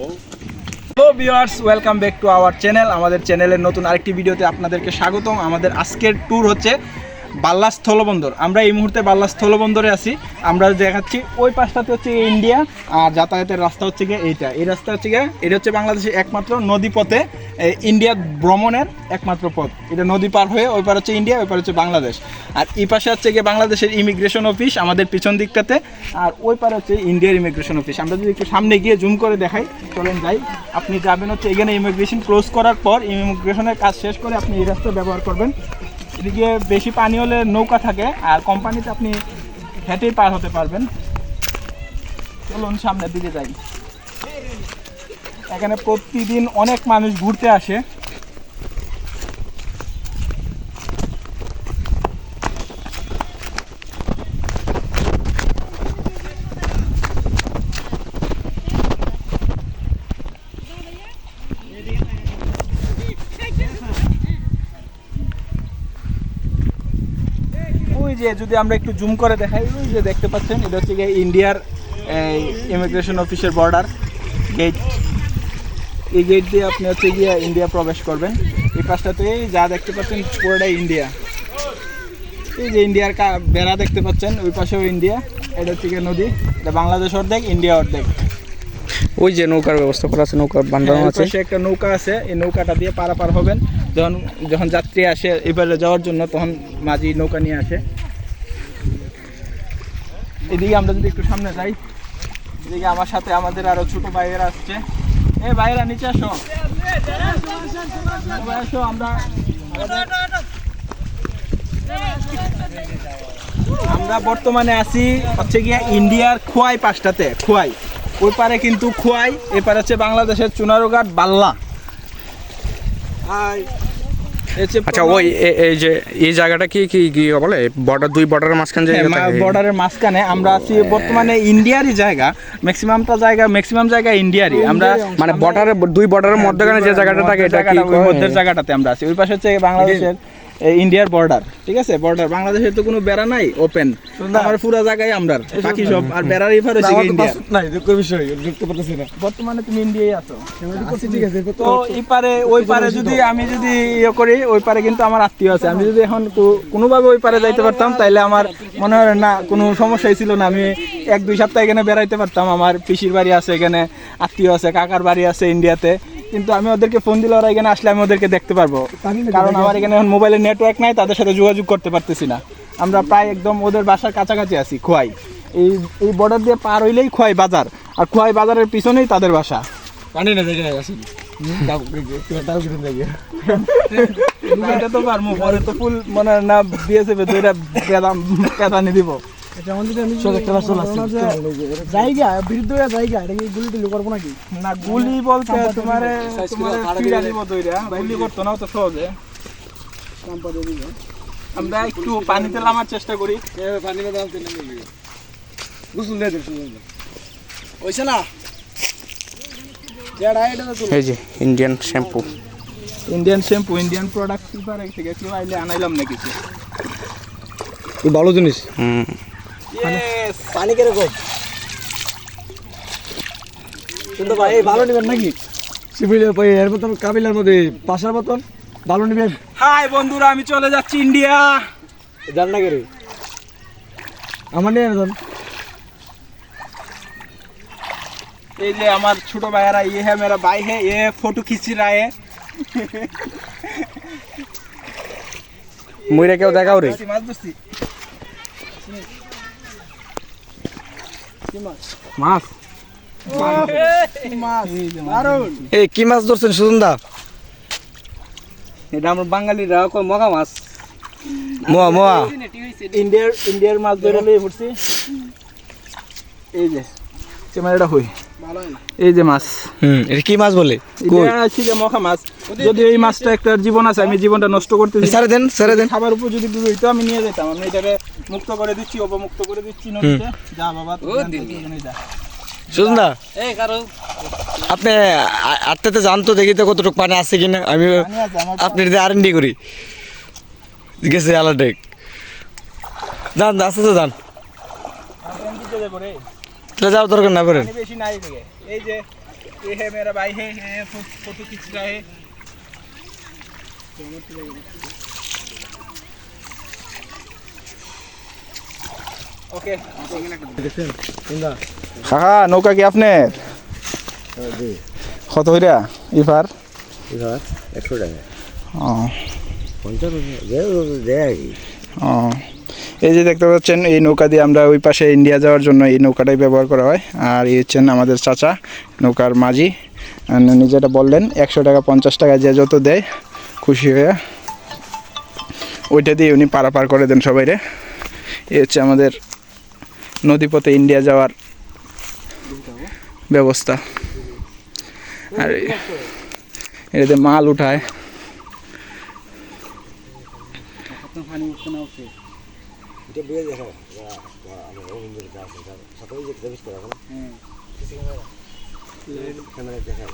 Hello viewers welcome back to our channel আমাদের চ্যানেলের নতুন আরেকটি ভিডিওতে আপনাদেরকে স্বাগতম। আমাদের আজকের ট্যুর হচ্ছে বাল্লা স্থলবন্দর আমরা এই মুহূর্তে বাল্লা স্থলবন্দরে আছি। আমরা দেখাচ্ছি ওই পাশটাতে হচ্ছে ইন্ডিয়া আর যাতায়াতের রাস্তা হচ্ছে গিয়ে এইটা। এই রাস্তা হচ্ছে গিয়ে, এটা হচ্ছে বাংলাদেশের একমাত্র নদী পথে এই ইন্ডিয়া ভ্রমণের একমাত্র পথ। এটা নদী পার হয়ে ওই পার হচ্ছে ইন্ডিয়া, ওই পার হচ্ছে বাংলাদেশ। আর এই পাশে হচ্ছে গিয়ে বাংলাদেশের ইমিগ্রেশন অফিস আমাদের পিছন দিকটাতে, আর ওই পারে হচ্ছে ইন্ডিয়ার ইমিগ্রেশন অফিস আমরা যদি একটু সামনে গিয়ে জুম করে দেখাই, চলেন যাই। আপনি যাবেন হচ্ছে এখানে ইমিগ্রেশন ক্লোজ করার পর ইমিগ্রেশনের কাজ শেষ করে আপনি এই রাস্তা ব্যবহার করবেন। এদিকে বেশি পানি হলে নৌকা থাকে, আর কোম্পানিতে আপনি হেঁটেই পার হতে পারবেন। চলুন সামনের দিকে যাই। এখানে প্রতিদিন অনেক মানুষ ঘুরতে আসে। যে, যদি আমরা একটু জুম করে দেখাই, ওই যে দেখতে পাচ্ছেন, এটা হচ্ছে ইন্ডিয়ার ইমিগ্রেশন অফিসের বর্ডার গেট এই গেট দিয়ে আপনি হচ্ছে গিয়ে ইন্ডিয়া প্রবেশ করবেন। এই পাশটাতে যা দেখতে পাচ্ছেন পুরোটাই ইন্ডিয়া এই যে ইন্ডিয়ার কা- বেড়া দেখতে পাচ্ছেন ওই পাশেও ইন্ডিয়া এটা হচ্ছে গিয়ে নদী। এটা বাংলাদেশ অর্ধেক ইন্ডিয়া অর্ধেক। ওই যে নৌকার ব্যবস্থা করা আছে নৌকা বান্ধানো হ্যাঁ, আছে। একটা নৌকা আছে এই নৌকাটা দিয়ে পারাপার হবেন। যখন যখন যাত্রী আসে এবারে যাওয়ার জন্য তখন মাঝি নৌকা নিয়ে আসে। এদিকে আমরা যদি একটু সামনে যাই এদিকে আমার সাথে আমাদের আরও ছোট ভাইয়েরা আসছে। এ ভাইয়েরা নিচে আসো। আসো, আমরা আমরা বর্তমানে আছি হচ্ছে গিয়ে ইন্ডিয়ার খোয়াই পাশটাতে, খোয়াই। ওই পারে কিন্তু খোয়াই এপারে হচ্ছে বাংলাদেশের চুনারুঘাট, বাল্লা। হচ্ছে আচ্ছা ওই এই যে এই জায়গাটা কি কি কি বলে? বর্ডার দুই বর্ডারের মাঝখানে যে হ্যাঁ, বর্ডারের মাঝখানে আমরা আছি বর্তমানে ইন্ডিয়ারই জায়গা ম্যাক্সিমামটা জায়গা ম্যাক্সিমাম জায়গা ইন্ডিয়ারই। আমরা মানে বর্ডারের দুই বর্ডারের মধ্যখানে যে জায়গাটা থাকে এটা কি মধ্যের জায়গাটাতে আমরা আছি। ওই পাশে হচ্ছে বাংলাদেশের ইন্ডিয়ার বর্ডার ঠিক আছে? বর্ডার বাংলাদেশের তো কোনো বেড়া নাই ওপেন আমার পুরো জায়গায় আমরা বাকি সব আর বেড়ার এফার হচ্ছে ইন্ডিয়া নাই দুঃখ বিষয় ঢুকতে পারতেছি না। বর্তমানে তুমি ইন্ডিয়ায় আছো। ঠিক আছে তো এই পারে ওই পারে যদি আমি যদি ইয়ে করি ওই পারে কিন্তু আমার আত্মীয় আছে। আমি যদি এখন কোনোভাবে ওই পারে যাইতে পারতাম তাইলে আমার মনে হয় না কোনো সমস্যাই ছিল না। আমি এক দুই সপ্তাহ এখানে বেড়াইতে পারতাম। আমার পিসির বাড়ি আছে এখানে আত্মীয় আছে কাকার বাড়ি আছে ইন্ডিয়াতে কিন্তু আমি ওদেরকে ফোন দিলে ওরা এখানে আসলে আমি ওদেরকে দেখতে পারব। কারণ আমার এখানে এখন মোবাইলে নেটওয়ার্ক নাই তাদের সাথে যোগাযোগ করতে পারতেছি না। আমরা প্রায় একদম ওদের বাসার কাছাকাছি আছি খোয়াই। এই এই বর্ডার দিয়ে পার হইলেই খোয়াই বাজার আর খোয়াই বাজারের পিছনেই তাদের বাসা। পানি না আসি। দেখে এটা তো পারমু পরে তো ফুল মনে হয় না দিয়েছে দুইটা পেদাম পেদানি দিব। জায়গা বিরুদ্ধ জায়গা এটা কি গুলি টুলি করব নাকি? না গুলি বলতে তোমার তোমার দিব দুইটা গুলি করতো না তো সহজে। আমরা একটু পানিতে নামার চেষ্টা করি। না গুসুল দিয়ে ওইছে এই যে Indian shampoo Indian shampoo Indian product থেকে কেউ আইলে আনাইলাম না কিছু। ভালো জিনিস। হুম! পানি কীরকম? কিন্তু ভাই ভালো নেবেন নাকি? সিভিল এর মতন কাবিলার মধ্যে পাশার মতন ভালো নেবেন। হাই বন্ধুরা আমি চলে যাচ্ছি ইন্ডিয়া। জান না কেরে? আমার নিয়ে জান এই যে আমার ছোট ভাইয়ারা ইয়ে হ্যাঁ মেরা ভাই হ্যাঁ ইয়ে ফটো খিচি রা হ্যাঁ মুইরা কেউ দেখাও রে। মাছ ধরছি। মাছ এই কি মাছ ধরছেন সুজন দা এটা আমার বাঙালিরা কয় মগা মাছ। মোয়া মোয়া। ইন্ডিয়ার ইন্ডিয়ার মাছ ধরে লই পড়ছি এই যে। ক্যামেরাটা হই। এই যে মাছ। হুম এটা কি মাছ বলে? কই? যে মখা মাছ। যদি এই মাছটা একটা জীবন আছে আমি জীবনটা নষ্ট করতেছি সারে দেন সারে দেন। খাবার উপর যদি ডুবে হইতো আমি নিয়ে যেতাম আমি এটাকে মুক্ত করে দিচ্ছি অবমুক্ত করে দিচ্ছি নদীতে। যা বাবা তুই এখানে যা। আপনি আটটাতে জান তো দেখি তো কতটুকু পানি আছে কিনা। আমি আপনি আর এন ডি করি। গেছে আলাদা যান আস্তে আস্তে যান। তাহলে যাওয়ার দরকার না করেন পানি বেশি নাই এদিকে। এই যে ये है मेरा भाई है ये फो- फोटो खींच रहा है ওকে কাকা নৌকা কি আপনার কত হইরা ইফার একশো টাকা ও পঞ্চাশ দেয় আর কি ও এই যে দেখতে পাচ্ছেন, এই নৌকা দিয়ে আমরা ওই পাশে ইন্ডিয়া যাওয়ার জন্য এই নৌকাটাই ব্যবহার করা হয়। আর এই হচ্ছেন আমাদের চাচা, নৌকার মাঝি। যেটা বললেন, একশো টাকা, পঞ্চাশ টাকা যে যত দেয়, খুশি হয়ে ওইটা দিয়ে উনি পারাপার করে দেন সবাইরে। এ হচ্ছে আমাদের নদীপথে ইন্ডিয়া যাওয়ার ব্যবস্থা। আর এটাতে মাল উঠায়। এটা বুঝে দেখো আমার রবীন্দ্র সাথে ওই যে দেবিস করা এখন ক্যামেরা দেখায়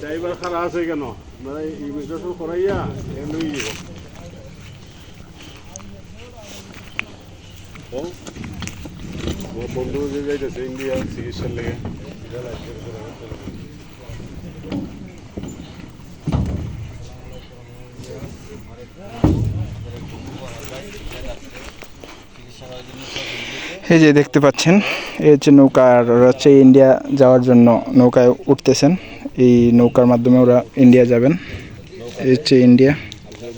ড্রাইভার খারা আছে কেন মানে ইমিগ্রেশন করাইয়া এ লই যাব এই যে দেখতে পাচ্ছেন, এই হচ্ছে নৌকা আর ওরা হচ্ছে ইন্ডিয়া যাওয়ার জন্য নৌকায় উঠতেছেন। এই নৌকার মাধ্যমে ওরা ইন্ডিয়া যাবেন। এই হচ্ছে ইন্ডিয়া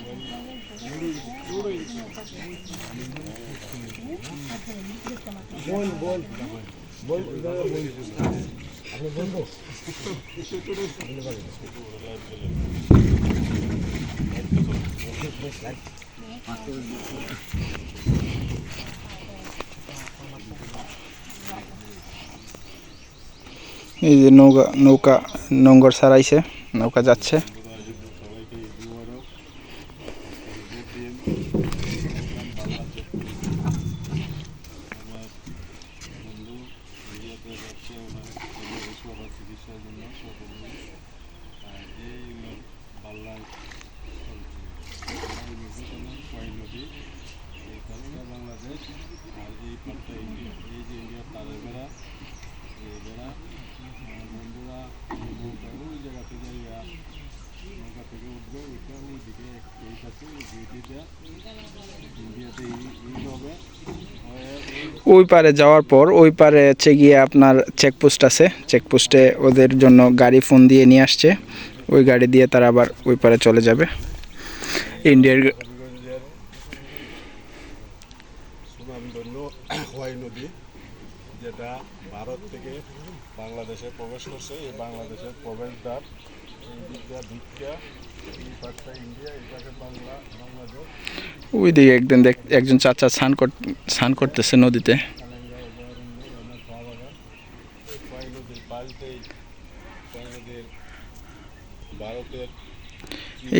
নদী ইন্ডিয়ার থেকে এদিকে বাংলাদেশ এই যে নৌকা নৌকা নোংর ছাড়াইছে নৌকা যাচ্ছে বাংলাদেশ আর এই পাটটা ইন্ডিয়া এই যে ইন্ডিয়ার তারের বেড়া এই বেড়া বন্ধুরা নৌকা ওই জায়গা থেকে ইয়া নৌকা থেকে উঠবে উঠে ওই দিকে এই পাশে ডিউটিটা ইন্ডিয়াতে ইউজ হবে হয়ে ওই পারে যাওয়ার পর, ওই পারে হচ্ছে গিয়ে আপনার চেকপোস্ট আছে। চেকপোস্টে ওদের জন্য গাড়ি ফোন দিয়ে নিয়ে আসছে। ওই গাড়ি দিয়ে তারা আবার ওই পারে চলে যাবে। ইন্ডিয়ার যেটা ভারত থেকে বাংলাদেশে প্রবেশ করছে। এই বাংলাদেশের প্রবেশদ্বার ওই দিকে একদিন দেখ একজন চাচা স্নান কর স্নান করতেছে নদীতে।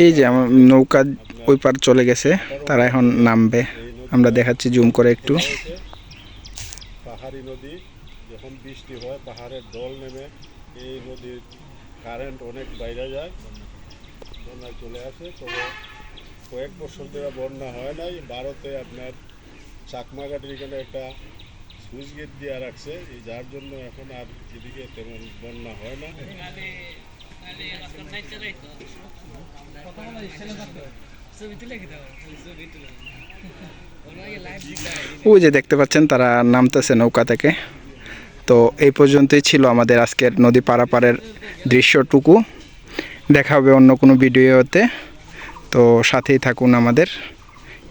এই যে আমার নৌকা ওই পার চলে গেছে, তারা এখন নামবে। আমরা দেখাচ্ছি, জুম করে একটু। পাহাড়ি নদী, যখন বৃষ্টি হয়, পাহাড়ের দল নেমে এই নদীর কারেন্ট অনেক বাইরে যায়, বন্যায় চলে আসে। তবে কয়েক বছর ধরে বন্যা হয় নাই। ভারতে আপনার চাকমাঘাটের এখানে একটা সুইচ গেট দিয়ে রাখছে। যার জন্য এখন আর এদিকে তেমন বন্যা হয় না। ওই যে দেখতে পাচ্ছেন, তারা নামতেছে নৌকা থেকে। তো এই পর্যন্তই ছিল আমাদের আজকের নদী পারাপারের দৃশ্যটুকু। দেখা হবে অন্য কোনো ভিডিওতে। তো সাথেই থাকুন আমাদের।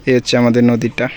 এই হচ্ছে আমাদের নদীটা।